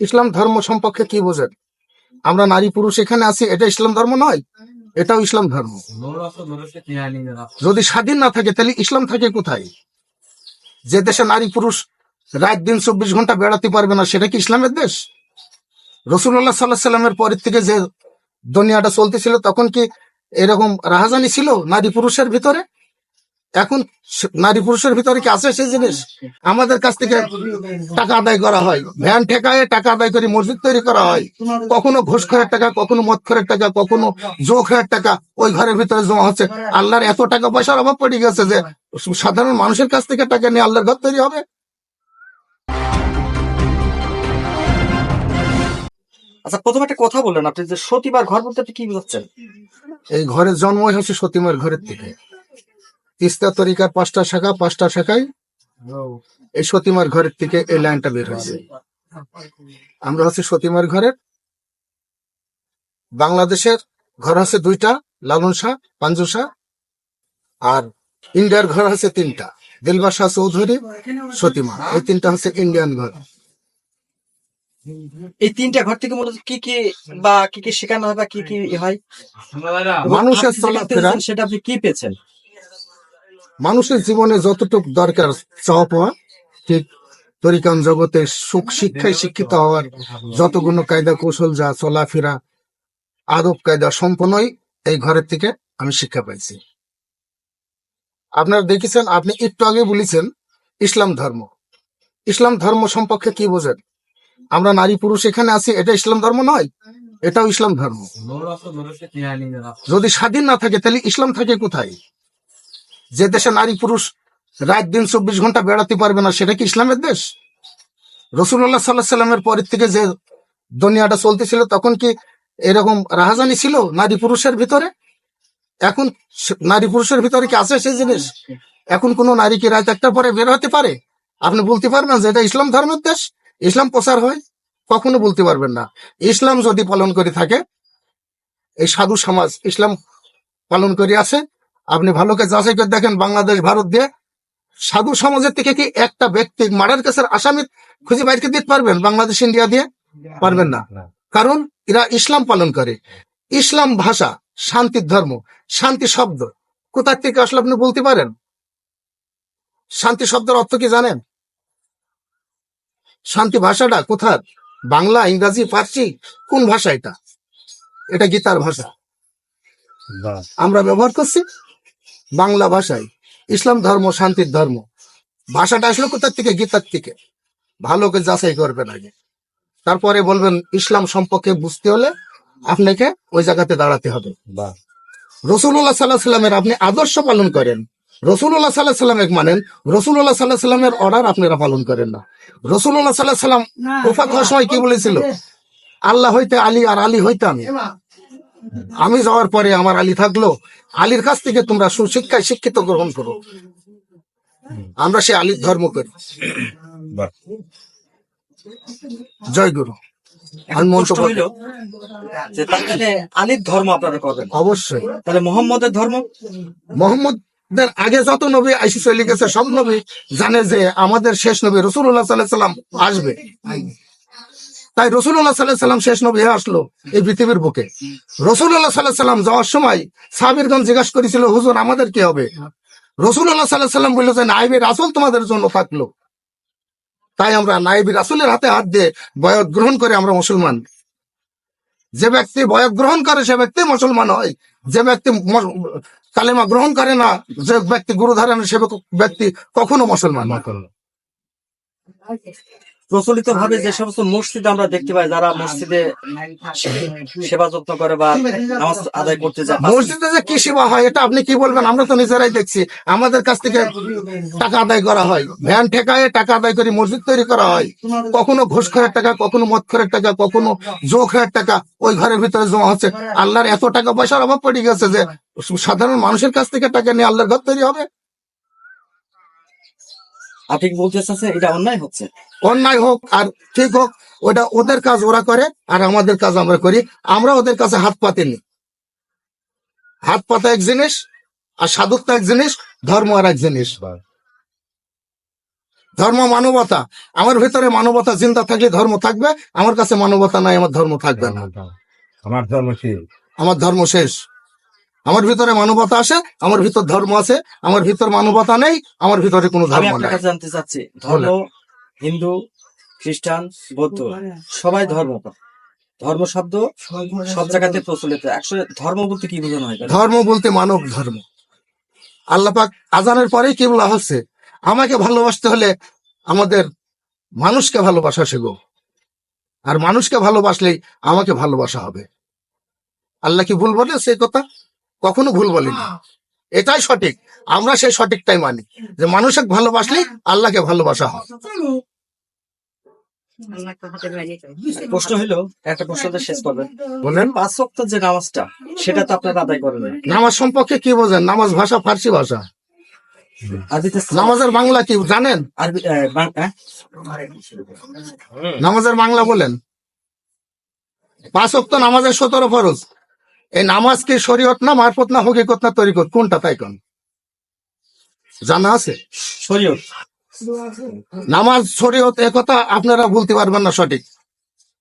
ইসলাম ধর্ম সম্পর্কে কি বোঝেন? আমরা নারী পুরুষ এখানে আছি, এটা ইসলাম ধর্ম নয়, এটাও ইসলাম ধর্ম। যদি স্বাধীন না থাকে, তাহলে ইসলাম থাকে কোথায়? যে দেশে নারী পুরুষ রাত দিন চব্বিশ ঘণ্টা বেড়াতে পারবে না, সেটা কি ইসলামের দেশ? রসুল্লাহ সাল্লাহ সাল্লামের পরের থেকে যে দুনিয়াটা চলতেছিল, তখন কি এরকম রাহাজানি ছিল নারী পুরুষের ভিতরে? এখন নারী পুরুষের ভিতরে কি আছে সেই জিনিস? আমাদের কাছ থেকে টাকা আদায় করা হয়। ভ্যান ঠেকায় টাকা আদায় করে মসজিদ তৈরি করা হয়। কখনো ঘোষ খরের টাকা কখনো মদ খরের টাকা কখনো জো খরের টাকা ওই ঘরের ভিতরে জমা হচ্ছে। আল্লাহর এত টাকা পয়সার অভাব পড়ে গেছে যে সাধারণ মানুষের কাছ থেকে টাকা নিয়ে আল্লাহর ঘর তৈরি হবে। আচ্ছা প্রথমে একটা কথা বললেন আপনি যে সতীবার ঘর বলতে আপনি কি বুঝাচ্ছেন? এই ঘরের জন্মই হচ্ছে সতীমার ঘরের থেকে। তিস্তা তরিকার পাঁচটা শাখা পাঁচটা শাখায় এই সতীমার ঘরের থেকে এই লাইনটা বের হয়েছে। আমরা হচ্ছে সতীমার ঘরের বাংলাদেশের ঘর হচ্ছে দুইটা লালন শাহ পাঞ্জু শাহ আর ইন্ডিয়ার ঘর হচ্ছে তিনটা দিলবা শাহ চৌধুরী সতীমা। এই তিনটা হচ্ছে ইন্ডিয়ান ঘর। এই তিনটা ঘর থেকে মূলত কি কি বা কি কি শেখানো হয় বা কি কি হয়? মানুষের চলাফেরা সেটা আপনি কি পেয়েছেন? মানুষের জীবনে যতটুকু দরকার চাওয়া পাওয়া, ঠিক তরিকান জগতে সুখ শিক্ষায় শিক্ষিত হওয়ার যতগুলো কায়দা কৌশল যা চলাফেরা, আদব কায়দা সম্পূর্ণই এই ঘরের থেকে আমি শিক্ষা পাইছি। আপনারা দেখেছেন, আপনি একটু আগে বলেছেন, ইসলাম ধর্ম। ইসলাম ধর্ম সম্পর্কে কি বোঝেন? আমরা নারী পুরুষ এখানে আছি, এটা ইসলাম ধর্ম নয়, এটাও ইসলাম ধর্ম। যদি স্বাধীন না থাকে, তাহলে ইসলাম থাকে কোথায়? যে দেশে নারী পুরুষ রাত দিন চব্বিশ ঘণ্টা বেড়াতে পারবে না, সেটা কি ইসলামের দেশ? রসুল্লাহ সাল্লাহ সাল্লামের পরের থেকে যে দুনিয়াটা চলতেছিল, তখন কি এরকম রাহাজানি ছিল নারী পুরুষের ভিতরে? এখন নারী পুরুষের ভিতরে কি আছে সেই জিনিস? এখন কোন নারী কি রাত একটার পরে বের হতে পারে? আপনি বলতে পারবেন যে এটা ইসলাম ধর্মের দেশ? ইসলাম প্রচার হয়? কখনো বলতে পারবেন না। ইসলাম যদি পালন করে থাকে, এই সাধু সমাজ ইসলাম পালন করে আছে আপনি ভালোকে যাচাই করে দেখেন বাংলাদেশ ভারত দিয়ে সাধু সমাজের থেকে কি একটা ব্যক্তি মার্ডার কেসের আসামি খুঁজে বাইরকে দিতে পারবেন? বাংলাদেশ ইন্ডিয়া দিয়ে পারবেন না। কারণ এরা ইসলাম পালন করে। ইসলাম ভাষা শান্তির ধর্ম শান্তি শব্দ। কোথার থেকে আসলে আপনি বলতে পারেন? শান্তি শব্দের অর্থ কি জানেন? শান্তি ভাষাটা কোথার? বাংলা ইংরাজি ফার্সি কোন ভাষা এটা? এটা গীতার ভাষা। আমরা ব্যবহার করছি। বাংলা ভাষায়। ইসলাম ধর্ম শান্তির ধর্ম। ভাষাটা আসলে কোথার থেকে? গীতার থেকে। ভালো করে যাচাই করবেন আগে। তারপরে বলবেন ইসলাম সম্পর্কে বুঝতে হলে আপনাকে ওই জায়গাতে দাঁড়াতে হবে। রসুল্লাহ সাল্লাহ সাল্লামের আপনি আদর্শ পালন করেন। রসুল্লাহ সাল্লাহ সাল্লামের মানেন রসুল্লাহ সাল্লাহ সাল্লামের অর্ডার আপনারা পালন করেন না। রসুল্লাহ সাল্লাহ সাল্লাম ওফাক হওয়ার সময় কি বলেছিল? আল্লাহ হইতে আলী আর আলী হইতে আমি। আমি যাওয়ার পরে আমার আলী থাকল। আলীর কাছ থেকে তোমরা সুশিক্ষায় শিক্ষিত গ্রহণ করো। আমরা সে আলীর ধর্ম করি। জয় গুরু। মানে আলীর ধর্ম আপনারা করবেন অবশ্যই। তাহলে মোহাম্মদের ধর্ম? মোহাম্মদের আগে যত নবী আইসি চলে গেছে সব নবী জানে যে আমাদের শেষ নবী রসুল্লাহ সাল্লাম আসবে। তাই রসুল্লাহ সাল্লাহ সাল্লাম শেষ নবী আসলো এই পৃথিবীর বুকে। রসুল্লাহ সাল্লাহ সাল্লাম যাওয়ার সময় সাবিরগঞ্জ জিজ্ঞাসা করেছিল, হুজুর, আমাদের কি হবে? রসুল্লাহ সাল্লাহ সাল্লাম বলল যে নাইবের আসল তোমাদের জন্য থাকল। তাই আমরা নাইবি রাসুলের হাতে হাত দিয়ে বয়ত গ্রহণ করে, আমরা মুসলমান। যে ব্যক্তি বয়ত গ্রহণ করে, সে ব্যক্তি মুসলমান হয়। যে ব্যক্তি কালেমা গ্রহণ করে না, যে ব্যক্তি গুরু ধরে সে ব্যক্তি কখনো মুসলমান না। প্রচলিত ভাবে যে সমস্ত মসজিদে আমরা দেখতে পাই যারা মসজিদে সেবা যত্ন করে বা নামাজ আদায় করতে যায়। মসজিদে যে কি সেবা হয় এটা আপনি কি বলবেন? আমরা তো নিজেরাই দেখছি। আমাদের কাছ থেকে টাকা আদায় করা হয়। ভ্যান ঠেকায় টাকা আদায় করে মসজিদ তৈরি করা হয়। কখনো ঘুষ খরের টাকা কখনো মদ খরের টাকা কখনো জো খরের টাকা ওই ঘরের ভিতরে জমা হচ্ছে। আল্লাহর এত টাকা পয়সার অভাব পড়ে গেছে যে সাধারণ মানুষের কাছ থেকে টাকা নিয়ে আল্লাহর ঘর তৈরি হবে? আপনি বলতে চাচ্ছেন এটা অন্যায় হচ্ছে। অন্যায় হোক আর ঠিক হোক ওটা ওদের কাজ ওরা করে আর আমাদের কাজ আমরা করি। আমরা ওদের কাছে হাত পাতে পাতিনি। হাত পাতা এক জিনিস আর সাধুত্ব এক জিনিস ধর্ম আর এক জিনিস। ধর্ম মানবতা। আমার ভিতরে মানবতা চিন্তা থাকলে ধর্ম থাকবে আমার কাছে মানবতা নাই আমার ধর্ম থাকবে না। আমার ধর্ম কি? আমার ধর্ম শেষ। আমার ভিতরে মানবতা আছে আমার ভিতর ধর্ম আছে আমার ভিতর মানবতা নেই আমার ভিতরে কোনো ধর্ম নেই। জানতে চাচ্ছি। ধর্ম হিন্দু খ্রিস্টান বৌদ্ধ সবাই ধর্ম ধর্ম শব্দ সব জায়গাতে প্রচলিত। আসলে ধর্ম বলতে কি বোঝানো হয়? ধর্ম বলতে মানব ধর্ম। আল্লাপাক আজানের পরেই কি বলা হচ্ছে। আমাকে ভালোবাসতে হলে আমাদের মানুষকে ভালোবাসা শেখো আর মানুষকে ভালোবাসলেই আমাকে ভালোবাসা হবে। আল্লাহ কি ভুল বলে সেই কথা? কখনো ভুল বলেনি। এটাই সঠিক। আমরা সেই সঠিকটাই মানি। যে মানুষকে ভালোবাসলেই আল্লাহকে ভালোবাসা হয়। প্রশ্ন হলো একটা প্রশ্ন শেষ করবেন বলেন। পাঁচ ওয়াক্ত যে নামাজটা সেটা তো আপনারা আদায় করেন নামাজ সম্পর্কে কি বোঝেন? নামাজ ভাষা ফার্সি ভাষা। নামাজের বাংলা কি জানেন? হ্যাঁ? নামাজের বাংলা বলেন। পাঁচ অক্ত নামাজের সতেরো ফরজ। এই নামাজ কি শরীয়ত না মারফত না হকিকত না তরিকত? কোনটা তাই কোন? জানা আছে? শরীয়ত। নামাজ শরীয়ত একথা আপনারা বলতে পারবেন না সঠিক।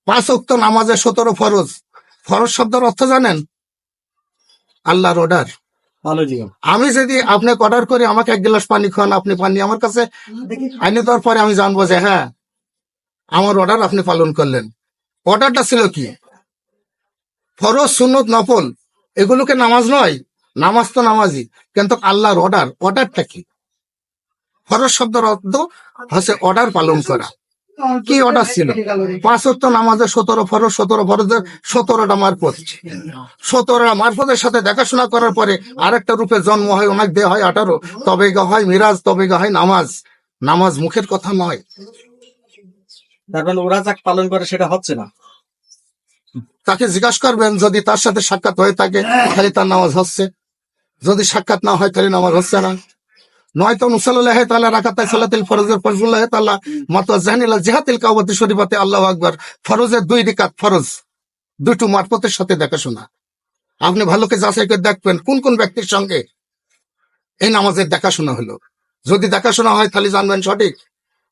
পাঁচ অক্ত নামাজের সতেরো ফরজ। ফরজ শব্দের অর্থ জানেন? আল্লাহর অর্ডার আমি যদি আপনাকে অর্ডার করি আমাকে এক গ্লাস পানি খান আপনি পানি আমার কাছে। আইনে দেওয়ার পরে আমি জানব যে হ্যাঁ আমার অর্ডার আপনি পালন করলেন। অর্ডারটা ছিল কি? ফরজ, সুন্নত, নফল, এগুলোকে নামাজ নয়। নামাজ তো নামাজই। কিন্তু আল্লাহর অর্ডার অর্ডারটা কি? ফরজ শব্দের অর্থ হচ্ছে অর্ডার পালন করা। কি অর্ডার ছিল? পাঁচ নামাজের সতেরো ফরজ, সতেরো ফরজের সতেরোটা মারফত। সতেরোটা মারফতের সাথে দেখাশোনা করার পরে আরেকটা রূপে জন্ম হয়, অনেক দেওয়া হয়, আঠারো। তবে গা হয় মিরাজ, তবে গা হয় নামাজ। নামাজ মুখের কথা নয়। তার মানে ওরা যাক পালন করে সেটা হচ্ছে না। তাকে জিজ্ঞাসা করবেন, যদি তার সাথে সাক্ষাৎ হয়ে থাকে, তাহলে তার নামাজ হচ্ছে। যদি সাক্ষাৎ না হয়, তাহলে নামাজ হচ্ছে না। নয়তো দেখাশোনা। আপনি ভালোকে যাচাই করে দেখবেন, কোন কোন ব্যক্তির সঙ্গে এই নামাজের দেখাশোনা হলো। যদি দেখাশোনা হয়, তাহলে জানবেন সঠিক।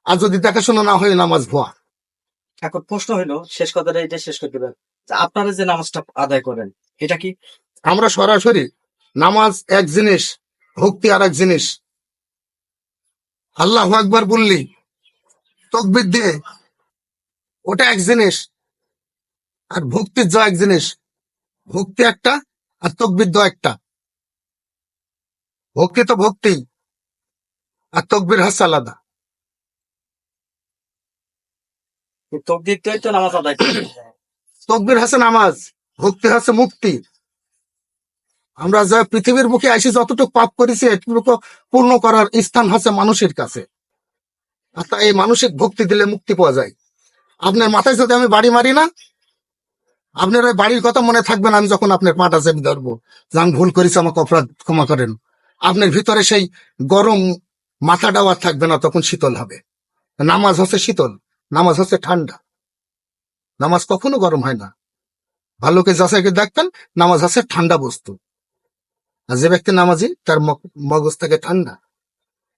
আর যদি দেখাশোনা না হয়, নামাজ ভুয়া। এখন প্রশ্ন হইল, শেষ কথাটা এটা শেষ করে দেবেন যে আপনারা যে নামাজটা আদায় করেন এটা কি? আমরা সরাসরি নামাজ এক জিনিস ভক্তি আর এক জিনিস। আল্লাহ আকবার বললি তকবির দিয়ে ওটা এক জিনিস আর ভক্তির জ এক জিনিস। ভক্তি একটা আর তকবির দ একটা। ভক্তি তো ভক্তি আর তকবির হচ্ছে আলাদা। তকদিরটাই তো নামাজ আদায় তকবির হচ্ছে নামাজ, ভক্তি হচ্ছে মুক্তি। আমরা যা পৃথিবীর মুখে আসি, যতটুকু পাপ করেছি এটুকু পূর্ণ করার স্থান হচ্ছে মানুষের কাছে। আর তাই এই মানসিক ভক্তি দিলে মুক্তি পাওয়া যায়। আপনার মাথায় যদি আমি বাড়ি মারি না, আপনার ওই বাড়ির কথা মনে থাকবে না, আমি যখন আপনার পাটা চেপে ধরবো, যে আমি ভুল করেছি, আমাকে অপরাধ ক্ষমা করেন। আপনার ভিতরে সেই গরম মাথা ডাওয়ার থাকবে না, তখন শীতল হবে। নামাজ হচ্ছে শীতল, নামাজ হচ্ছে ঠান্ডা। নামাজ কখনো গরম হয় না। ভালোকে যাচাই করে দেখবেন, নামাজ আছে ঠান্ডা বস্তু। আর যে ব্যক্তি নামাজি, তার মগজ থাকে ঠান্ডা।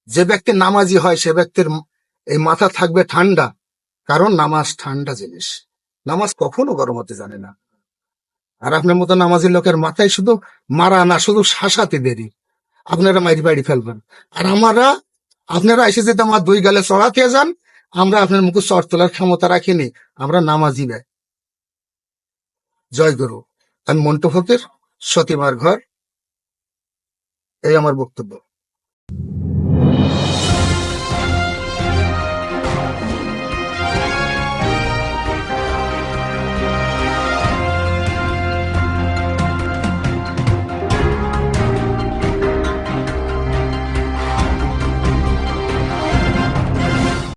যে ব্যক্তি নামাজি হয়, সে ব্যক্তির এই মাথা থাকবে ঠান্ডা। কারণ নামাজ ঠান্ডা জিনিস। নামাজ কখনো গরম হতে জানে না। আর আপনার মতো নামাজি লোকের মাথায় শুধু মারা না, শুধু শাসাতে দেরি। আপনারা মাইরি বাড়ি ফেলবেন। আর আমরা, আপনারা এসে যদি আমার দুই গালে চড়াতে যান আমরা আপনার মুখে চট তোলার ক্ষমতা রাখিনি, আমরা নামাজি ব্যয় জয় গুরু, আমি মন্টু ফকির, সতীমার ঘর, এই আমার বক্তব্য।